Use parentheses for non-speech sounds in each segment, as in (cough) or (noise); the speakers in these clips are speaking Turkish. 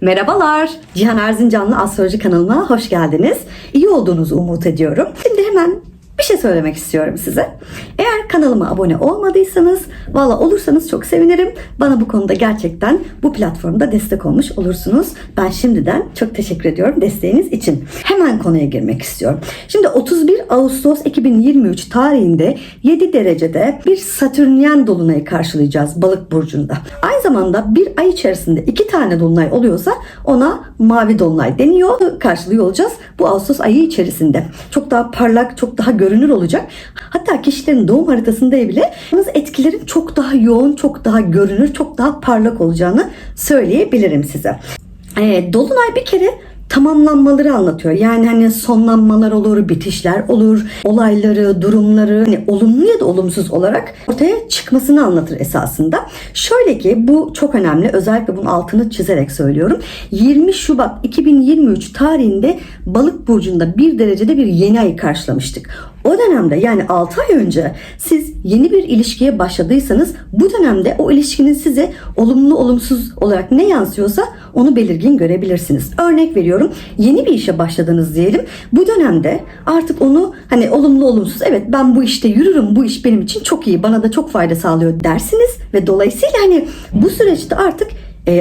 Merhabalar. Cihan Erzincanlı Astroloji kanalıma hoş geldiniz. İyi olduğunuzu umut ediyorum. Şimdi hemen bir şey söylemek istiyorum size. Eğer kanalıma abone olmadıysanız, valla olursanız çok sevinirim. Bana bu konuda gerçekten bu platformda destek olmuş olursunuz. Ben şimdiden çok teşekkür ediyorum desteğiniz için. Hemen konuya girmek istiyorum. Şimdi 31 Ağustos 2023 tarihinde 7 derecede bir Satürnyen dolunayı karşılayacağız Balık burcunda. Aynı zamanda bir ay içerisinde iki tane dolunay oluyorsa ona mavi dolunay deniyor. Karşılıyor olacağız bu Ağustos ayı içerisinde. Çok daha parlak, çok daha görünür olacak. Hatta kişilerin doğum haritasında bile etkilerin çok daha yoğun, çok daha görünür, çok daha parlak olacağını söyleyebilirim size. Ee, Dolunay bir kere tamamlanmaları anlatıyor. Yani hani sonlanmalar olur, bitişler olur, olayları, durumları hani olumlu ya da olumsuz olarak ortaya çıkmasını anlatır esasında. Şöyle ki bu çok önemli. Özellikle bunun altını çizerek söylüyorum. 20 Şubat 2023 tarihinde Balık burcunda bir derecede bir yeni ayı karşılamıştık. O dönemde yani 6 ay önce siz yeni bir ilişkiye başladıysanız bu dönemde o ilişkinin size olumlu olumsuz olarak ne yansıyorsa onu belirgin görebilirsiniz. Örnek veriyorum yeni bir işe başladınız diyelim. Bu dönemde artık onu hani olumlu olumsuz evet ben bu işte yürürüm bu iş benim için çok iyi bana da çok fayda sağlıyor dersiniz ve dolayısıyla hani bu süreçte artık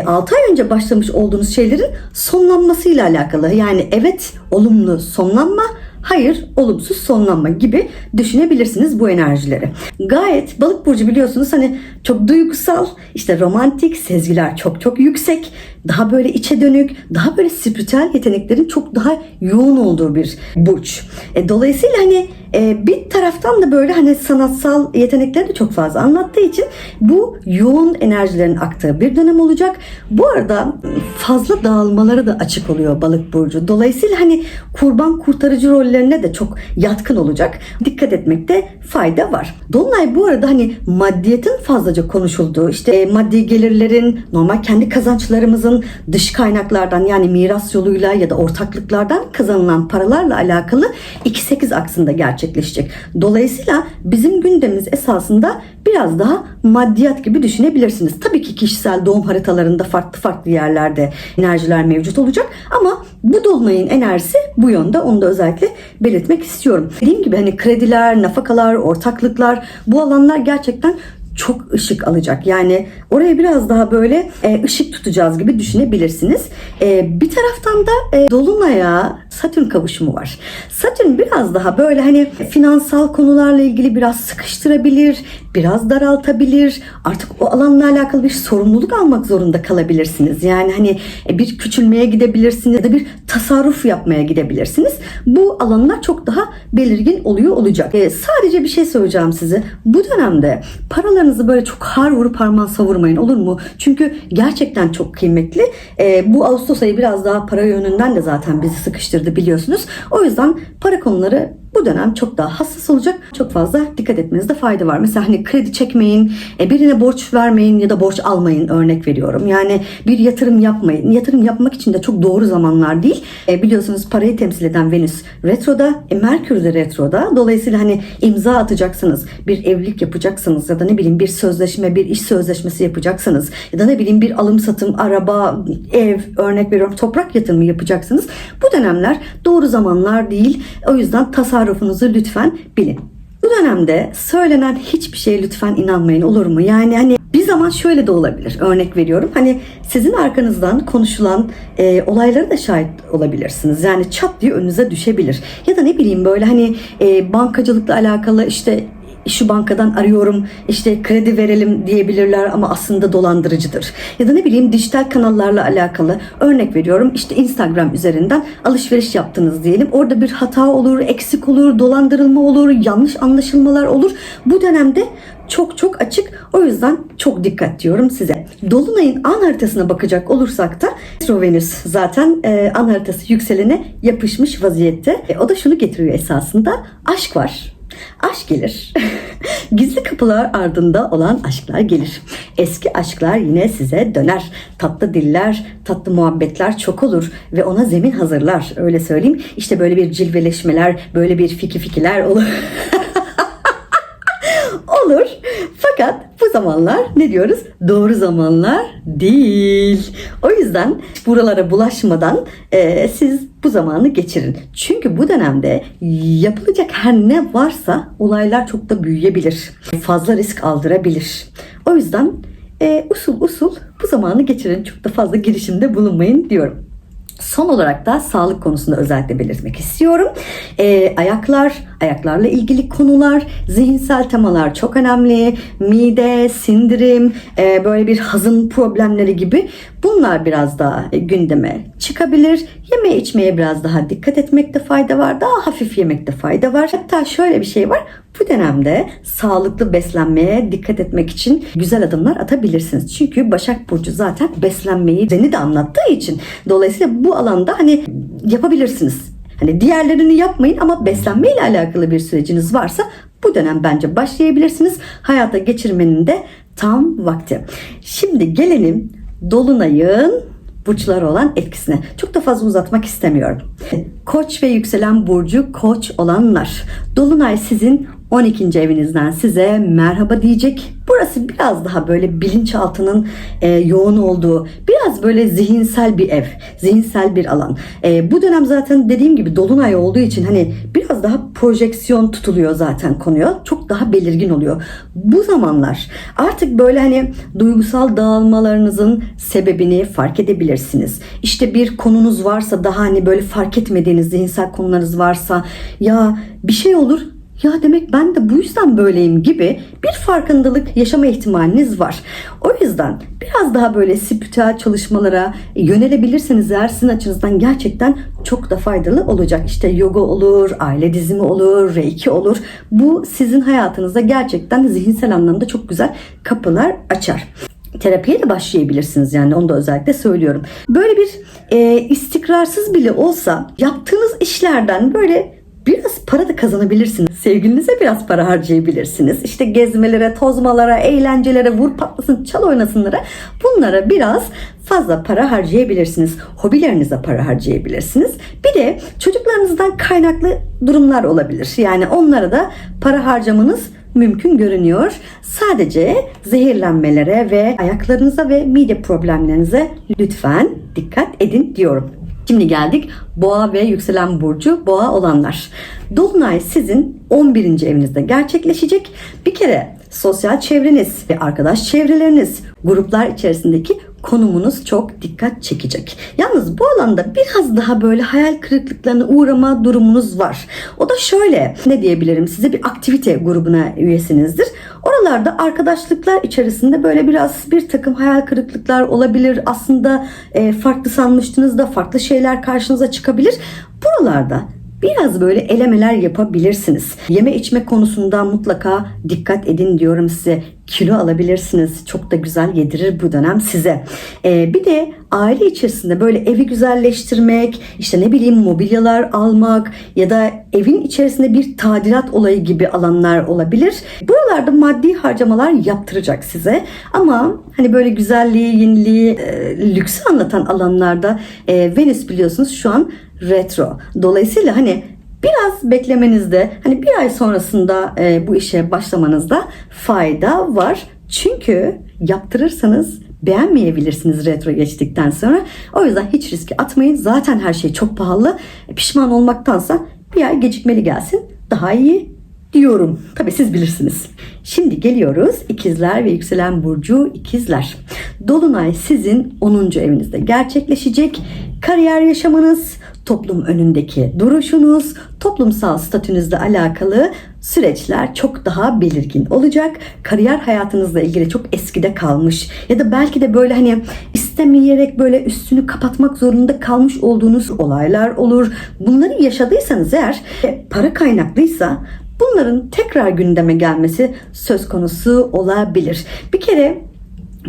6 ay önce başlamış olduğunuz şeylerin sonlanmasıyla alakalı. Yani evet olumlu sonlanma hayır olumsuz sonlanma gibi düşünebilirsiniz bu enerjileri. Gayet balık burcu biliyorsunuz hani çok duygusal, işte romantik, sezgiler çok çok yüksek, daha böyle içe dönük, daha böyle spiritüel yeteneklerin çok daha yoğun olduğu bir burç. E, dolayısıyla hani e, bir taraftan da böyle hani sanatsal yetenekleri de çok fazla anlattığı için bu yoğun enerjilerin aktığı bir dönem olacak. Bu arada fazla dağılmalara da açık oluyor balık burcu. Dolayısıyla hani kurban kurtarıcı rollerine de çok yatkın olacak. Dikkat etmekte fayda var. Dolunay bu arada hani maddiyetin fazlaca konuşulduğu işte e, maddi gelirlerin normal kendi kazançlarımızın dış kaynaklardan yani miras yoluyla ya da ortaklıklardan kazanılan paralarla alakalı 2-8 aksında gerçekleşecek. Dolayısıyla bizim gündemimiz esasında biraz daha maddiyat gibi düşünebilirsiniz. Tabii ki kişisel doğum haritalarında farklı farklı yerlerde enerjiler mevcut olacak ama bu dolunayın enerjisi bu yönde. Onu da özellikle belirtmek istiyorum. Dediğim gibi hani krediler, nafakalar, ortaklıklar bu alanlar gerçekten çok ışık alacak. Yani oraya biraz daha böyle e, ışık tutacağız gibi düşünebilirsiniz. E, bir taraftan da e, Dolunay'a Satürn kavuşumu var. Satürn biraz daha böyle hani finansal konularla ilgili biraz sıkıştırabilir, biraz daraltabilir. Artık o alanla alakalı bir sorumluluk almak zorunda kalabilirsiniz. Yani hani e, bir küçülmeye gidebilirsiniz ya da bir tasarruf yapmaya gidebilirsiniz. Bu alanlar çok daha belirgin oluyor olacak. E, sadece bir şey söyleyeceğim size. Bu dönemde paralarınızı böyle çok har vurup parmağı savurmayın olur mu? Çünkü gerçekten çok kıymetli. E, bu Ağustos ayı biraz daha para yönünden de zaten bizi sıkıştırdı biliyorsunuz. O yüzden para konuları bu dönem çok daha hassas olacak. Çok fazla dikkat etmenizde fayda var. Mesela hani kredi çekmeyin, e, birine borç vermeyin ya da borç almayın örnek veriyorum. Yani bir yatırım yapmayın. Yatırım yapmak için de çok doğru zamanlar değil. E, biliyorsunuz parayı temsil eden Venüs retroda, e, Merkür de retroda. Dolayısıyla hani imza atacaksınız, bir evlilik yapacaksınız ya da ne bileyim bir sözleşme, bir iş sözleşmesi yapacaksınız ya da ne bileyim bir alım satım, araba, ev örnek veriyorum toprak yatırımı yapacaksınız. Bu dönemler doğru zamanlar değil. O yüzden tasarrufunuzu lütfen bilin. Bu dönemde söylenen hiçbir şeye lütfen inanmayın olur mu? Yani hani bir zaman şöyle de olabilir. Örnek veriyorum. Hani sizin arkanızdan konuşulan e, olaylara da şahit olabilirsiniz. Yani çat diye önünüze düşebilir. Ya da ne bileyim böyle hani e, bankacılıkla alakalı işte şu bankadan arıyorum işte kredi verelim diyebilirler ama aslında dolandırıcıdır. Ya da ne bileyim dijital kanallarla alakalı örnek veriyorum işte Instagram üzerinden alışveriş yaptınız diyelim. Orada bir hata olur, eksik olur, dolandırılma olur, yanlış anlaşılmalar olur. Bu dönemde çok çok açık. O yüzden çok dikkat diyorum size. Dolunay'ın an haritasına bakacak olursak da Astro Venüs zaten e, an haritası yükselene yapışmış vaziyette. E, o da şunu getiriyor esasında. Aşk var. Aşk gelir. (laughs) Gizli kapılar ardında olan aşklar gelir. Eski aşklar yine size döner. Tatlı diller, tatlı muhabbetler çok olur ve ona zemin hazırlar. Öyle söyleyeyim. İşte böyle bir cilveleşmeler, böyle bir fiki fikiler olur. (laughs) olur. Fakat bu zamanlar ne diyoruz? Doğru zamanlar değil. O yüzden buralara bulaşmadan e, siz bu zamanı geçirin. Çünkü bu dönemde yapılacak her ne varsa olaylar çok da büyüyebilir. Fazla risk aldırabilir. O yüzden e, usul usul bu zamanı geçirin. Çok da fazla girişimde bulunmayın diyorum. Son olarak da sağlık konusunda özellikle belirtmek istiyorum. Ee, ayaklar, ayaklarla ilgili konular, zihinsel temalar çok önemli. Mide, sindirim, e, böyle bir hazım problemleri gibi bunlar biraz daha gündeme çıkabilir. Yeme içmeye biraz daha dikkat etmekte fayda var. Daha hafif yemekte fayda var. Hatta şöyle bir şey var. Bu dönemde sağlıklı beslenmeye dikkat etmek için güzel adımlar atabilirsiniz. Çünkü Başak Burcu zaten beslenmeyi Zeni de anlattığı için dolayısıyla bu alanda hani yapabilirsiniz. Hani diğerlerini yapmayın ama beslenme ile alakalı bir süreciniz varsa bu dönem bence başlayabilirsiniz. Hayata geçirmenin de tam vakti. Şimdi gelelim Dolunay'ın burçlar olan etkisine. Çok da fazla uzatmak istemiyorum. Koç ve yükselen burcu koç olanlar. Dolunay sizin 12. evinizden size merhaba diyecek. Burası biraz daha böyle bilinçaltının e, yoğun olduğu, biraz böyle zihinsel bir ev, zihinsel bir alan. E, bu dönem zaten dediğim gibi dolunay olduğu için hani biraz daha projeksiyon tutuluyor zaten konuya. Çok daha belirgin oluyor. Bu zamanlar artık böyle hani duygusal dağılmalarınızın sebebini fark edebilirsiniz. İşte bir konunuz varsa daha hani böyle fark etmediğiniz zihinsel konularınız varsa ya bir şey olur ya demek ben de bu yüzden böyleyim gibi bir farkındalık yaşama ihtimaliniz var. O yüzden biraz daha böyle spiritüel çalışmalara yönelebilirseniz eğer sizin açınızdan gerçekten çok da faydalı olacak. İşte yoga olur, aile dizimi olur, reiki olur. Bu sizin hayatınızda gerçekten zihinsel anlamda çok güzel kapılar açar terapiye de başlayabilirsiniz yani onu da özellikle söylüyorum. Böyle bir e, istikrarsız bile olsa yaptığınız işlerden böyle biraz para da kazanabilirsiniz. Sevgilinize biraz para harcayabilirsiniz. İşte gezmelere, tozmalara, eğlencelere, vur patlasın, çal oynasınlara bunlara biraz fazla para harcayabilirsiniz. Hobilerinize para harcayabilirsiniz. Bir de çocuklarınızdan kaynaklı durumlar olabilir. Yani onlara da para harcamanız mümkün görünüyor. Sadece zehirlenmelere ve ayaklarınıza ve mide problemlerinize lütfen dikkat edin diyorum. Şimdi geldik boğa ve yükselen burcu boğa olanlar. Dolunay sizin 11. evinizde gerçekleşecek. Bir kere sosyal çevreniz ve arkadaş çevreleriniz, gruplar içerisindeki konumunuz çok dikkat çekecek. Yalnız bu alanda biraz daha böyle hayal kırıklıklarına uğrama durumunuz var. O da şöyle ne diyebilirim size bir aktivite grubuna üyesinizdir. Oralarda arkadaşlıklar içerisinde böyle biraz bir takım hayal kırıklıklar olabilir. Aslında e, farklı sanmıştınız da farklı şeyler karşınıza çıkabilir. Buralarda biraz böyle elemeler yapabilirsiniz. Yeme içme konusunda mutlaka dikkat edin diyorum size. Kilo alabilirsiniz. Çok da güzel yedirir bu dönem size. Ee, bir de aile içerisinde böyle evi güzelleştirmek, işte ne bileyim mobilyalar almak ya da evin içerisinde bir tadilat olayı gibi alanlar olabilir. Buralarda maddi harcamalar yaptıracak size. Ama hani böyle güzelliği, yeniliği, e, lüksü anlatan alanlarda e, Venüs biliyorsunuz şu an retro. Dolayısıyla hani biraz beklemenizde hani bir ay sonrasında e, bu işe başlamanızda fayda var. Çünkü yaptırırsanız beğenmeyebilirsiniz retro geçtikten sonra. O yüzden hiç riski atmayın. Zaten her şey çok pahalı. E, Pişman olmaktansa bir ay gecikmeli gelsin. Daha iyi diyorum. Tabii siz bilirsiniz. Şimdi geliyoruz ikizler ve yükselen burcu ikizler. Dolunay sizin 10. evinizde gerçekleşecek. Kariyer yaşamınız, toplum önündeki duruşunuz, toplumsal statünüzle alakalı süreçler çok daha belirgin olacak. Kariyer hayatınızla ilgili çok eskide kalmış ya da belki de böyle hani istemeyerek böyle üstünü kapatmak zorunda kalmış olduğunuz olaylar olur. Bunları yaşadıysanız eğer e, para kaynaklıysa bunların tekrar gündeme gelmesi söz konusu olabilir. Bir kere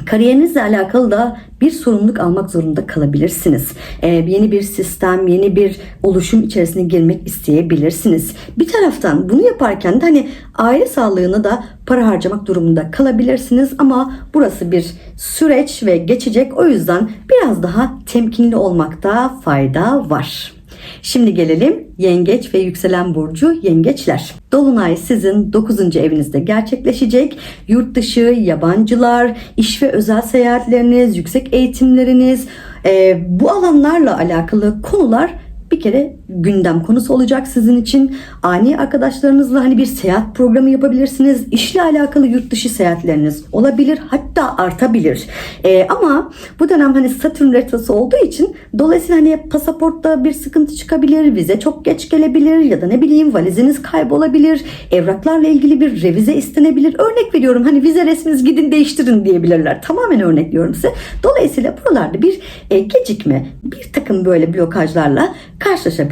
kariyerinizle alakalı da bir sorumluluk almak zorunda kalabilirsiniz. Ee, yeni bir sistem, yeni bir oluşum içerisine girmek isteyebilirsiniz. Bir taraftan bunu yaparken de hani aile sağlığına da para harcamak durumunda kalabilirsiniz ama burası bir süreç ve geçecek. O yüzden biraz daha temkinli olmakta fayda var. Şimdi gelelim yengeç ve yükselen burcu yengeçler. Dolunay sizin 9. evinizde gerçekleşecek. Yurt dışı, yabancılar, iş ve özel seyahatleriniz, yüksek eğitimleriniz, e, bu alanlarla alakalı konular bir kere gündem konusu olacak sizin için. Ani arkadaşlarınızla hani bir seyahat programı yapabilirsiniz. İşle alakalı yurt dışı seyahatleriniz olabilir. Hatta artabilir. Ee, ama bu dönem hani Satürn retrosu olduğu için dolayısıyla hani pasaportta bir sıkıntı çıkabilir. Vize çok geç gelebilir ya da ne bileyim valiziniz kaybolabilir. Evraklarla ilgili bir revize istenebilir. Örnek veriyorum hani vize resminiz gidin değiştirin diyebilirler. Tamamen örnekliyorum size. Dolayısıyla buralarda bir e, gecikme, bir takım böyle blokajlarla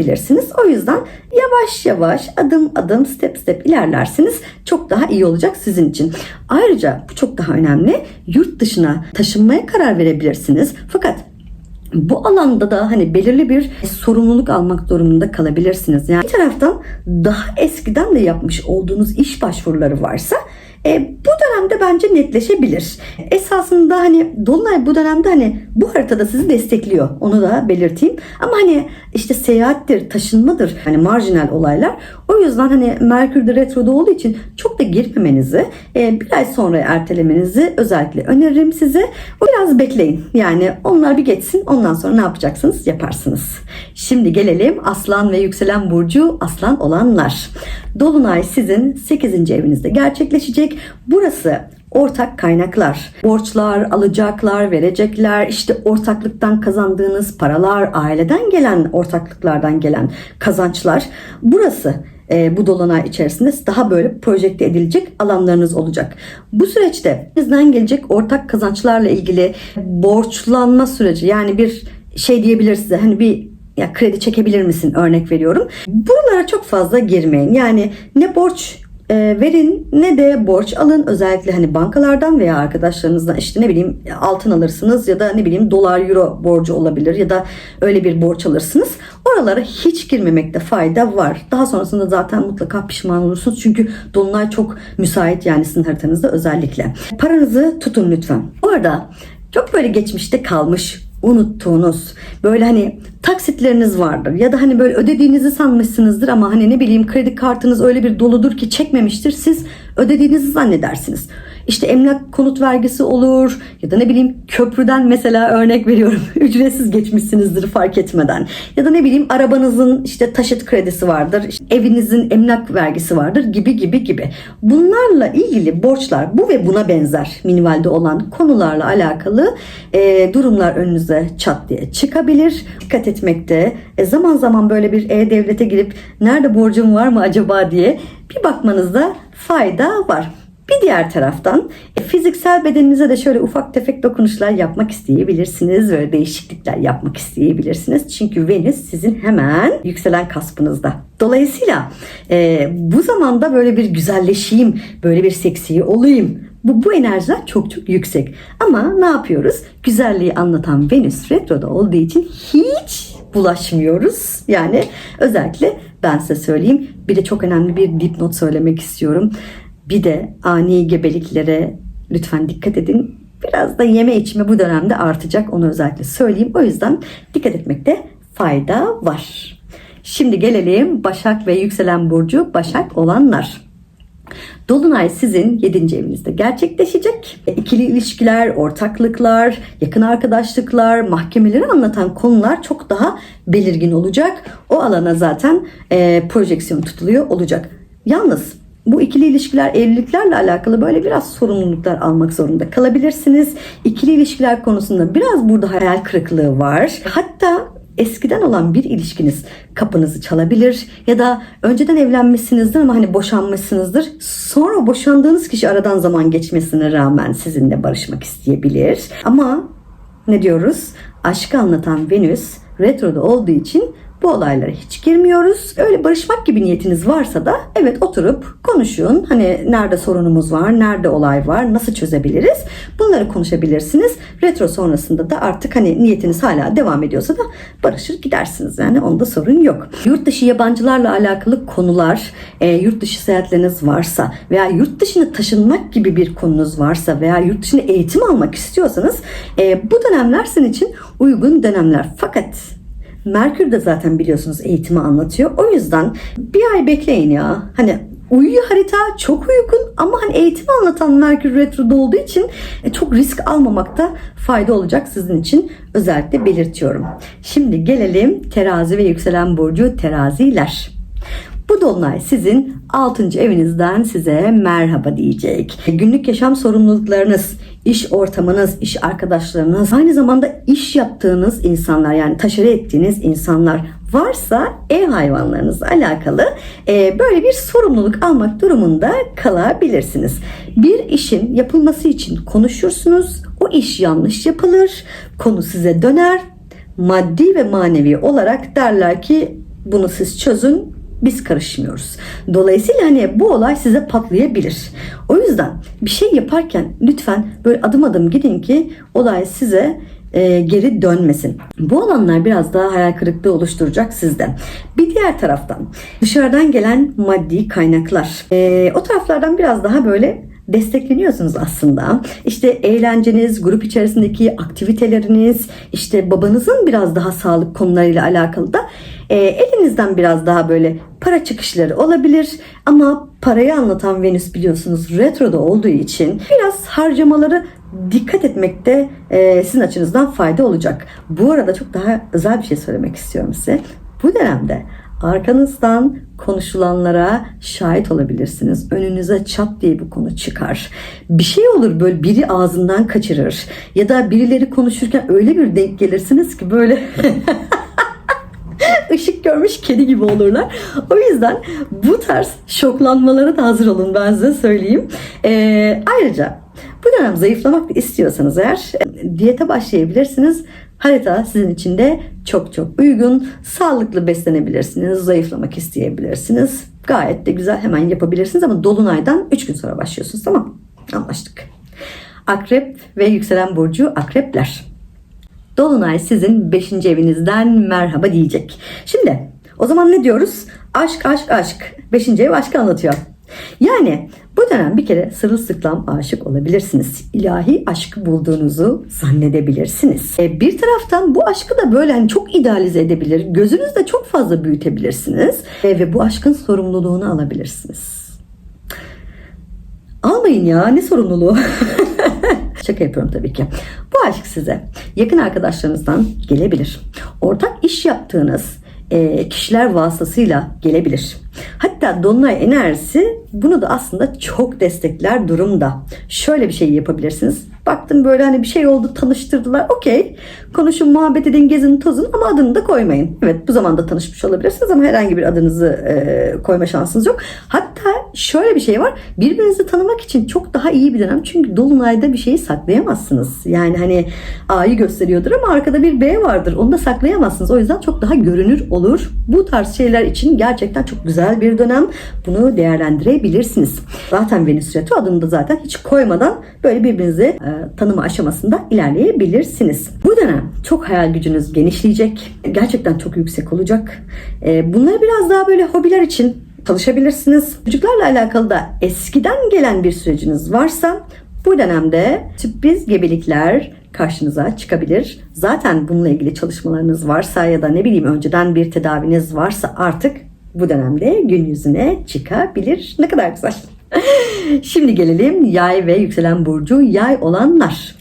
karşılaşabilirsiniz. O yüzden yavaş yavaş adım adım step step ilerlersiniz. Çok daha iyi olacak sizin için. Ayrıca bu çok daha önemli. Yurt dışına taşınmaya karar verebilirsiniz. Fakat bu alanda da hani belirli bir sorumluluk almak durumunda kalabilirsiniz. Yani bir taraftan daha eskiden de yapmış olduğunuz iş başvuruları varsa e, bu dönemde bence netleşebilir. Esasında hani Dolunay bu dönemde hani bu haritada sizi destekliyor. Onu da belirteyim. Ama hani işte seyahattir, taşınmadır hani marjinal olaylar. O yüzden hani Merkür de retroda olduğu için çok da girmemenizi, e, bir ay sonra ertelemenizi özellikle öneririm size. Biraz bekleyin. Yani onlar bir geçsin. Ondan sonra ne yapacaksınız? Yaparsınız. Şimdi gelelim Aslan ve yükselen burcu Aslan olanlar. Dolunay sizin 8. evinizde gerçekleşecek. Burası ortak kaynaklar, borçlar, alacaklar, verecekler, işte ortaklıktan kazandığınız paralar, aileden gelen ortaklıklardan gelen kazançlar. Burası e, bu dolunay içerisinde daha böyle projekte edilecek alanlarınız olacak. Bu süreçte bizden gelecek ortak kazançlarla ilgili borçlanma süreci yani bir şey diyebilir size hani bir ya kredi çekebilir misin örnek veriyorum. Buralara çok fazla girmeyin. Yani ne borç verin ne de borç alın. Özellikle hani bankalardan veya arkadaşlarınızdan işte ne bileyim altın alırsınız ya da ne bileyim dolar euro borcu olabilir ya da öyle bir borç alırsınız. Oralara hiç girmemekte fayda var. Daha sonrasında zaten mutlaka pişman olursunuz. Çünkü dolunay çok müsait yani sizin haritanızda özellikle. Paranızı tutun lütfen. Bu arada çok böyle geçmişte kalmış unuttuğunuz böyle hani taksitleriniz vardır ya da hani böyle ödediğinizi sanmışsınızdır ama hani ne bileyim kredi kartınız öyle bir doludur ki çekmemiştir siz ödediğinizi zannedersiniz. İşte emlak konut vergisi olur ya da ne bileyim köprüden mesela örnek veriyorum. (laughs) Ücretsiz geçmişsinizdir fark etmeden. Ya da ne bileyim arabanızın işte taşıt kredisi vardır işte evinizin emlak vergisi vardır gibi gibi gibi. Bunlarla ilgili borçlar bu ve buna benzer minimalde olan konularla alakalı e, durumlar önünüze çat diye çıkabilir. Dikkat etmekte e, zaman zaman böyle bir e-devlete girip nerede borcum var mı acaba? diye bir bakmanızda fayda var. Bir diğer taraftan e, fiziksel bedeninize de şöyle ufak tefek dokunuşlar yapmak isteyebilirsiniz. Böyle değişiklikler yapmak isteyebilirsiniz. Çünkü Venüs sizin hemen yükselen kaspınızda. Dolayısıyla e, bu zamanda böyle bir güzelleşeyim, böyle bir seksi olayım. Bu, bu enerjiler çok çok yüksek. Ama ne yapıyoruz? Güzelliği anlatan Venüs retroda olduğu için hiç bulaşmıyoruz. Yani özellikle ben size söyleyeyim. Bir de çok önemli bir dipnot söylemek istiyorum. Bir de ani gebeliklere lütfen dikkat edin. Biraz da yeme içme bu dönemde artacak onu özellikle söyleyeyim. O yüzden dikkat etmekte fayda var. Şimdi gelelim Başak ve yükselen burcu Başak olanlar. Dolunay sizin 7. evinizde gerçekleşecek. İkili ilişkiler, ortaklıklar, yakın arkadaşlıklar, mahkemeleri anlatan konular çok daha belirgin olacak. O alana zaten e, projeksiyon tutuluyor olacak. Yalnız bu ikili ilişkiler, evliliklerle alakalı böyle biraz sorumluluklar almak zorunda kalabilirsiniz. İkili ilişkiler konusunda biraz burada hayal kırıklığı var. Hatta eskiden olan bir ilişkiniz kapınızı çalabilir ya da önceden evlenmişsinizdir ama hani boşanmışsınızdır. Sonra boşandığınız kişi aradan zaman geçmesine rağmen sizinle barışmak isteyebilir. Ama ne diyoruz? Aşkı anlatan Venüs retroda olduğu için bu olaylara hiç girmiyoruz. Öyle barışmak gibi niyetiniz varsa da evet oturup konuşun. Hani nerede sorunumuz var, nerede olay var, nasıl çözebiliriz? Bunları konuşabilirsiniz. Retro sonrasında da artık hani niyetiniz hala devam ediyorsa da barışır gidersiniz. Yani onda sorun yok. Yurt dışı yabancılarla alakalı konular, e, yurt dışı seyahatleriniz varsa veya yurt dışına taşınmak gibi bir konunuz varsa veya yurt dışına eğitim almak istiyorsanız e, bu dönemler sizin için uygun dönemler. Fakat Merkür de zaten biliyorsunuz eğitimi anlatıyor. O yüzden bir ay bekleyin ya. Hani uyuyor harita çok uygun ama hani eğitimi anlatan Merkür Retro'da olduğu için e, çok risk almamakta fayda olacak sizin için özellikle belirtiyorum. Şimdi gelelim terazi ve yükselen burcu teraziler. Bu dolunay sizin 6. evinizden size merhaba diyecek. Günlük yaşam sorumluluklarınız, iş ortamınız, iş arkadaşlarınız, aynı zamanda iş yaptığınız insanlar yani taşere ettiğiniz insanlar varsa ev hayvanlarınızla alakalı e, böyle bir sorumluluk almak durumunda kalabilirsiniz. Bir işin yapılması için konuşursunuz. O iş yanlış yapılır. Konu size döner. Maddi ve manevi olarak derler ki bunu siz çözün biz karışmıyoruz. Dolayısıyla hani bu olay size patlayabilir. O yüzden bir şey yaparken lütfen böyle adım adım gidin ki olay size e, geri dönmesin. Bu alanlar biraz daha hayal kırıklığı oluşturacak sizde. Bir diğer taraftan dışarıdan gelen maddi kaynaklar. E, o taraflardan biraz daha böyle destekleniyorsunuz aslında. İşte eğlenceniz, grup içerisindeki aktiviteleriniz, işte babanızın biraz daha sağlık konularıyla alakalı da e, elinizden biraz daha böyle para çıkışları olabilir. Ama parayı anlatan Venüs biliyorsunuz retroda olduğu için biraz harcamaları dikkat etmekte e, sizin açınızdan fayda olacak. Bu arada çok daha özel bir şey söylemek istiyorum size. Bu dönemde arkanızdan konuşulanlara şahit olabilirsiniz. Önünüze çat diye bir konu çıkar. Bir şey olur böyle biri ağzından kaçırır. Ya da birileri konuşurken öyle bir denk gelirsiniz ki böyle (laughs) ışık görmüş kedi gibi olurlar. O yüzden bu tarz şoklanmalara da hazır olun ben size söyleyeyim. Ee, ayrıca bu dönem zayıflamak istiyorsanız eğer e, diyete başlayabilirsiniz. Harita sizin için de çok çok uygun. Sağlıklı beslenebilirsiniz, zayıflamak isteyebilirsiniz. Gayet de güzel hemen yapabilirsiniz ama dolunaydan 3 gün sonra başlıyorsunuz tamam Anlaştık. Akrep ve yükselen burcu akrepler. Dolunay sizin 5. evinizden merhaba diyecek. Şimdi o zaman ne diyoruz? Aşk aşk aşk. 5. ev aşkı anlatıyor. Yani bu dönem bir kere sırılsıklam aşık olabilirsiniz. İlahi aşkı bulduğunuzu zannedebilirsiniz. E, bir taraftan bu aşkı da böyle hani çok idealize edebilir. Gözünüzde çok fazla büyütebilirsiniz. E, ve bu aşkın sorumluluğunu alabilirsiniz. Almayın ya ne sorumluluğu. (laughs) Şaka yapıyorum tabii ki. Bu aşk size yakın arkadaşlarınızdan gelebilir. Ortak iş yaptığınız e, kişiler vasıtasıyla gelebilir. Hatta Dolunay enerjisi bunu da aslında çok destekler durumda. Şöyle bir şey yapabilirsiniz. Baktım böyle hani bir şey oldu tanıştırdılar. Okey. Konuşun, muhabbet edin, gezin, tozun ama adını da koymayın. Evet bu zamanda tanışmış olabilirsiniz ama herhangi bir adınızı e, koyma şansınız yok. Hatta şöyle bir şey var. Birbirinizi tanımak için çok daha iyi bir dönem. Çünkü Dolunay'da bir şeyi saklayamazsınız. Yani hani A'yı gösteriyordur ama arkada bir B vardır. Onu da saklayamazsınız. O yüzden çok daha görünür olur. Bu tarz şeyler için gerçekten çok güzel bir dönem. Bunu değerlendirebilirsiniz. Zaten Venüs Retro adını da zaten hiç koymadan böyle birbirinizi e, tanıma aşamasında ilerleyebilirsiniz. Bu dönem çok hayal gücünüz genişleyecek. Gerçekten çok yüksek olacak. E, bunları biraz daha böyle hobiler için çalışabilirsiniz. Çocuklarla alakalı da eskiden gelen bir süreciniz varsa bu dönemde sürpriz gebelikler karşınıza çıkabilir. Zaten bununla ilgili çalışmalarınız varsa ya da ne bileyim önceden bir tedaviniz varsa artık bu dönemde gün yüzüne çıkabilir. Ne kadar güzel. (laughs) Şimdi gelelim yay ve yükselen burcu yay olanlar.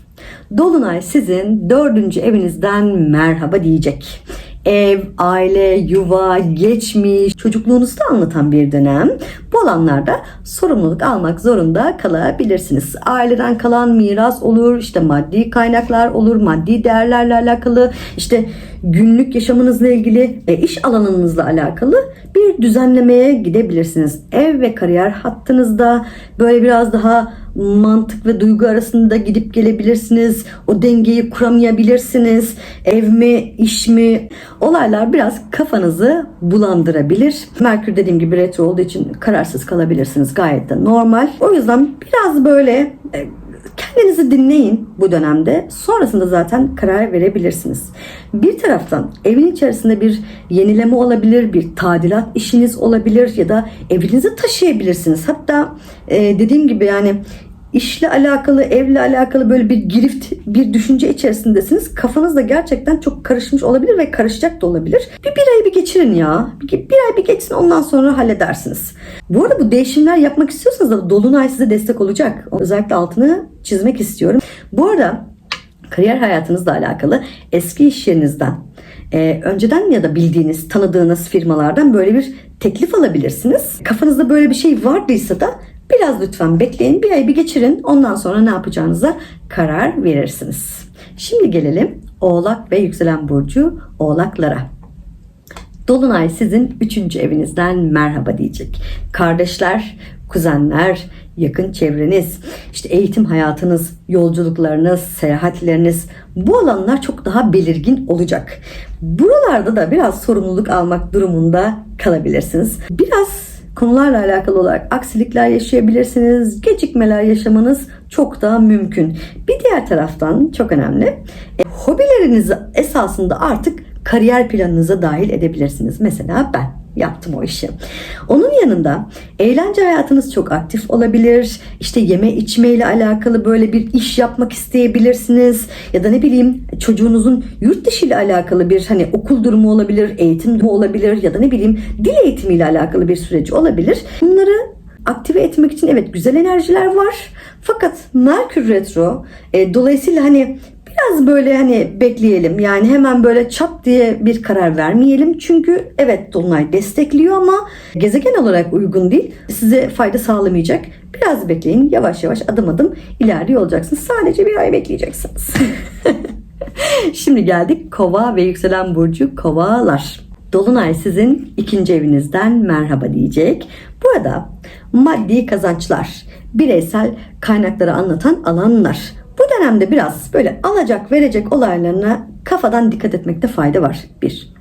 Dolunay sizin dördüncü evinizden merhaba diyecek. Ev, aile, yuva, geçmiş, çocukluğunuzu anlatan bir dönem. Bu alanlarda sorumluluk almak zorunda kalabilirsiniz. Aileden kalan miras olur, işte maddi kaynaklar olur, maddi değerlerle alakalı, işte günlük yaşamınızla ilgili, iş alanınızla alakalı bir düzenlemeye gidebilirsiniz. Ev ve kariyer hattınızda böyle biraz daha mantık ve duygu arasında gidip gelebilirsiniz. O dengeyi kuramayabilirsiniz. Ev mi, iş mi? Olaylar biraz kafanızı bulandırabilir. Merkür dediğim gibi retro olduğu için kararsız kalabilirsiniz. Gayet de normal. O yüzden biraz böyle e, Kendinizi dinleyin bu dönemde. Sonrasında zaten karar verebilirsiniz. Bir taraftan evin içerisinde bir yenileme olabilir, bir tadilat işiniz olabilir ya da evinizi taşıyabilirsiniz. Hatta e, dediğim gibi yani işle alakalı, evle alakalı böyle bir girift, bir düşünce içerisindesiniz. Kafanız da gerçekten çok karışmış olabilir ve karışacak da olabilir. Bir bir ay bir geçirin ya. Bir, bir ay bir geçsin ondan sonra halledersiniz. Bu arada bu değişimler yapmak istiyorsanız da Dolunay size destek olacak. Özellikle altını çizmek istiyorum. Bu arada kariyer hayatınızla alakalı eski iş yerinizden e, önceden ya da bildiğiniz, tanıdığınız firmalardan böyle bir teklif alabilirsiniz. Kafanızda böyle bir şey vardıysa da biraz lütfen bekleyin. Bir ay bir geçirin. Ondan sonra ne yapacağınıza karar verirsiniz. Şimdi gelelim Oğlak ve Yükselen Burcu Oğlaklara. Dolunay sizin üçüncü evinizden merhaba diyecek. Kardeşler, kuzenler, yakın çevreniz, işte eğitim hayatınız, yolculuklarınız, seyahatleriniz bu alanlar çok daha belirgin olacak. Buralarda da biraz sorumluluk almak durumunda kalabilirsiniz. Biraz konularla alakalı olarak aksilikler yaşayabilirsiniz. Gecikmeler yaşamanız çok daha mümkün. Bir diğer taraftan çok önemli. E, hobilerinizi esasında artık kariyer planınıza dahil edebilirsiniz. Mesela ben yaptım o işi. Onun yanında eğlence hayatınız çok aktif olabilir. İşte yeme içme ile alakalı böyle bir iş yapmak isteyebilirsiniz. Ya da ne bileyim çocuğunuzun yurt dışı ile alakalı bir hani okul durumu olabilir, eğitim durumu olabilir ya da ne bileyim dil eğitimi ile alakalı bir süreci olabilir. Bunları aktive etmek için evet güzel enerjiler var. Fakat Merkür Retro e, dolayısıyla hani biraz böyle hani bekleyelim. Yani hemen böyle çap diye bir karar vermeyelim. Çünkü evet Dolunay destekliyor ama gezegen olarak uygun değil. Size fayda sağlamayacak. Biraz bekleyin. Yavaş yavaş adım adım ilerliyor olacaksınız. Sadece bir ay bekleyeceksiniz. (laughs) Şimdi geldik Kova ve yükselen burcu Kovalar. Dolunay sizin ikinci evinizden merhaba diyecek. Burada maddi kazançlar, bireysel kaynakları anlatan alanlar. Bu dönemde biraz böyle alacak verecek olaylarına kafadan dikkat etmekte fayda var. Bir.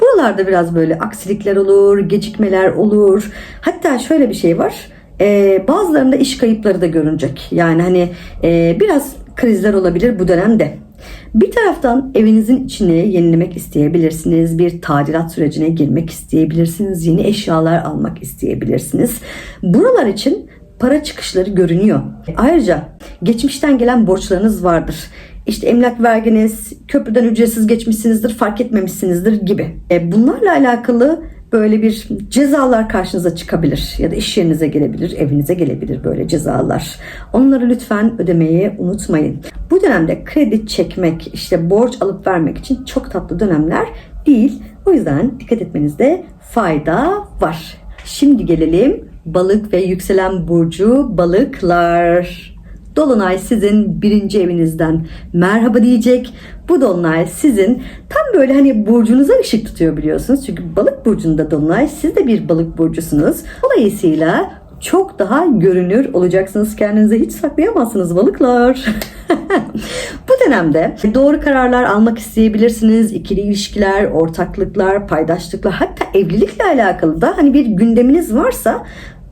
Buralarda biraz böyle aksilikler olur, gecikmeler olur. Hatta şöyle bir şey var. Ee, bazılarında iş kayıpları da görünecek. Yani hani e, biraz krizler olabilir bu dönemde. Bir taraftan evinizin içini yenilemek isteyebilirsiniz. Bir tadilat sürecine girmek isteyebilirsiniz. Yeni eşyalar almak isteyebilirsiniz. Buralar için para çıkışları görünüyor. Ayrıca geçmişten gelen borçlarınız vardır. İşte emlak verginiz, köprüden ücretsiz geçmişsinizdir, fark etmemişsinizdir gibi. E, bunlarla alakalı böyle bir cezalar karşınıza çıkabilir ya da iş yerinize gelebilir, evinize gelebilir böyle cezalar. Onları lütfen ödemeyi unutmayın. Bu dönemde kredi çekmek, işte borç alıp vermek için çok tatlı dönemler değil. O yüzden dikkat etmenizde fayda var. Şimdi gelelim balık ve yükselen burcu balıklar. Dolunay sizin birinci evinizden merhaba diyecek. Bu dolunay sizin tam böyle hani burcunuza ışık tutuyor biliyorsunuz. Çünkü balık burcunda dolunay siz de bir balık burcusunuz. Dolayısıyla çok daha görünür olacaksınız. Kendinize hiç saklayamazsınız balıklar. (laughs) Bu dönemde doğru kararlar almak isteyebilirsiniz. İkili ilişkiler, ortaklıklar, paydaşlıklar hatta evlilikle alakalı da hani bir gündeminiz varsa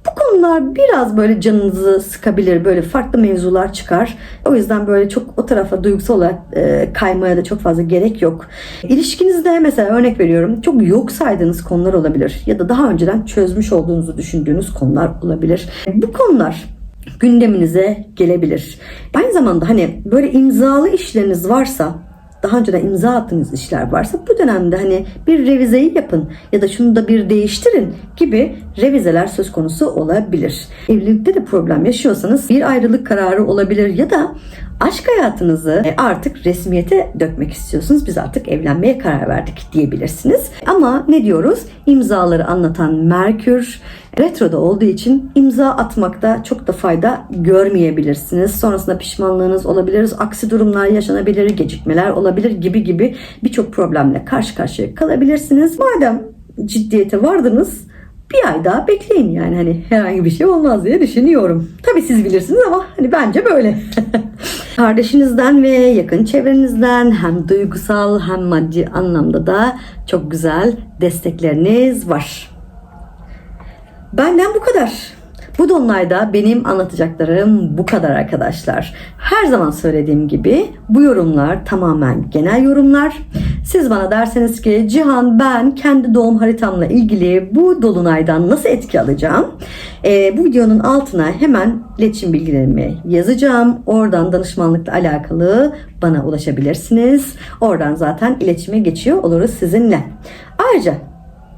bu konular biraz böyle canınızı sıkabilir. Böyle farklı mevzular çıkar. O yüzden böyle çok o tarafa duygusal olarak e, kaymaya da çok fazla gerek yok. İlişkinizde mesela örnek veriyorum çok yok saydığınız konular olabilir. Ya da daha önceden çözmüş olduğunuzu düşündüğünüz konular olabilir. Bu konular gündeminize gelebilir. Aynı zamanda hani böyle imzalı işleriniz varsa daha önceden imza attığınız işler varsa bu dönemde hani bir revizeyi yapın ya da şunu da bir değiştirin gibi revizeler söz konusu olabilir. Evlilikte de problem yaşıyorsanız bir ayrılık kararı olabilir ya da aşk hayatınızı artık resmiyete dökmek istiyorsunuz. Biz artık evlenmeye karar verdik diyebilirsiniz. Ama ne diyoruz? İmzaları anlatan Merkür retroda olduğu için imza atmakta çok da fayda görmeyebilirsiniz. Sonrasında pişmanlığınız olabilir, aksi durumlar yaşanabilir, gecikmeler olabilir gibi gibi birçok problemle karşı karşıya kalabilirsiniz. Madem ciddiyete vardınız bir ay daha bekleyin yani hani herhangi bir şey olmaz diye düşünüyorum. Tabii siz bilirsiniz ama hani bence böyle. (laughs) Kardeşinizden ve yakın çevrenizden hem duygusal hem maddi anlamda da çok güzel destekleriniz var. Benden bu kadar. Bu dolunayda benim anlatacaklarım bu kadar arkadaşlar. Her zaman söylediğim gibi bu yorumlar tamamen genel yorumlar. Siz bana derseniz ki Cihan ben kendi doğum haritamla ilgili bu dolunaydan nasıl etki alacağım? Ee, bu videonun altına hemen iletişim bilgilerimi yazacağım. Oradan danışmanlıkla alakalı bana ulaşabilirsiniz. Oradan zaten iletişime geçiyor oluruz sizinle. Ayrıca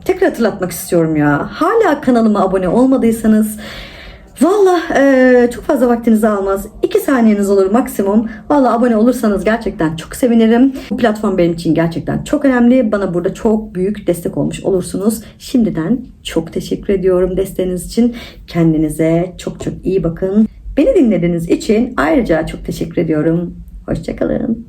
tekrar hatırlatmak istiyorum ya. Hala kanalıma abone olmadıysanız Valla eee, çok fazla vaktinizi almaz. 2 saniyeniz olur maksimum. Valla abone olursanız gerçekten çok sevinirim. Bu platform benim için gerçekten çok önemli. Bana burada çok büyük destek olmuş olursunuz. Şimdiden çok teşekkür ediyorum desteğiniz için. Kendinize çok çok iyi bakın. Beni dinlediğiniz için ayrıca çok teşekkür ediyorum. Hoşçakalın.